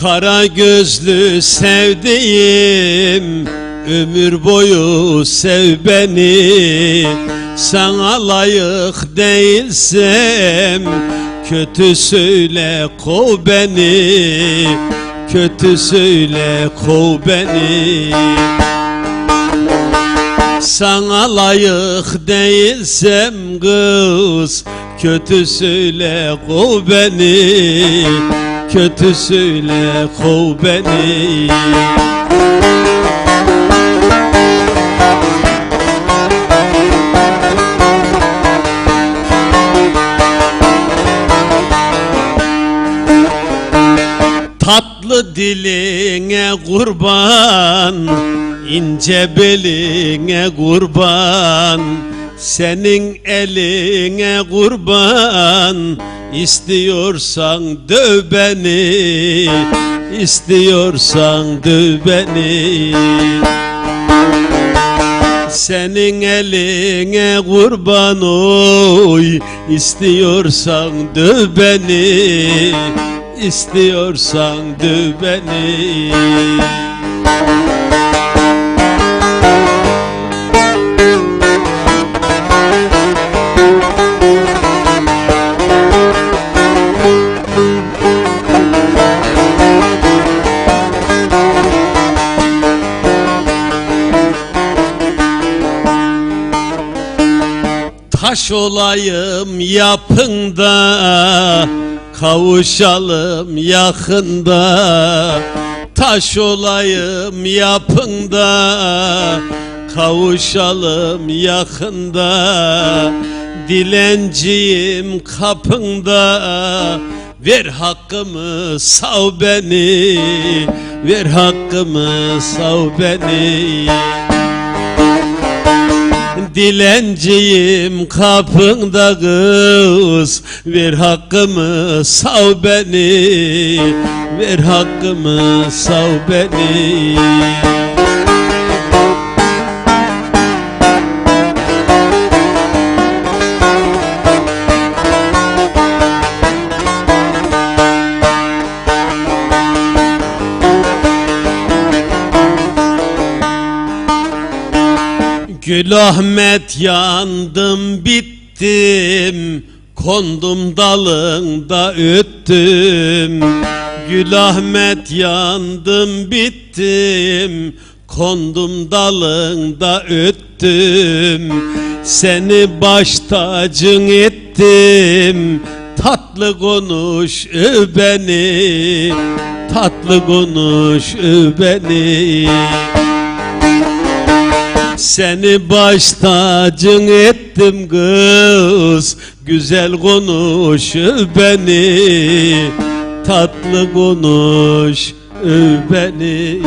Kara gözlü sevdiğim Ömür boyu sev beni. Sana layık değilsem Kötü söyle kov beni. Kötü söyle kov beni. Sana layık değilsem kız Kötü söyle kov beni Kötü söyle kov beni. Tatlı diline kurban ince beline kurban. Senin eline kurban İstiyorsan döv beni İstiyorsan döv beni. Senin eline kurban oy İstiyorsan döv beni İstiyorsan döv beni Taş olayım yapında Kavuşalım yakında. Taş olayım yapında Kavuşalım yakında. Dilenciyim kapında Ver hakkımı sav beni. Ver hakkımı sav beni Dilenciyim kapında kız. Ver hakkımı sav beni. Ver hakkımı sav beni Gül Ahmet yandım bittim. Kondum dalında öttüm. Gül Ahmet yandım bittim. Kondum dalında öttüm. Seni baş tacın ettim. Tatlı konuş beni. Tatlı konuş beni seni baş tacın ettim kız. Güzel konuş beni. Tatlı konuş beni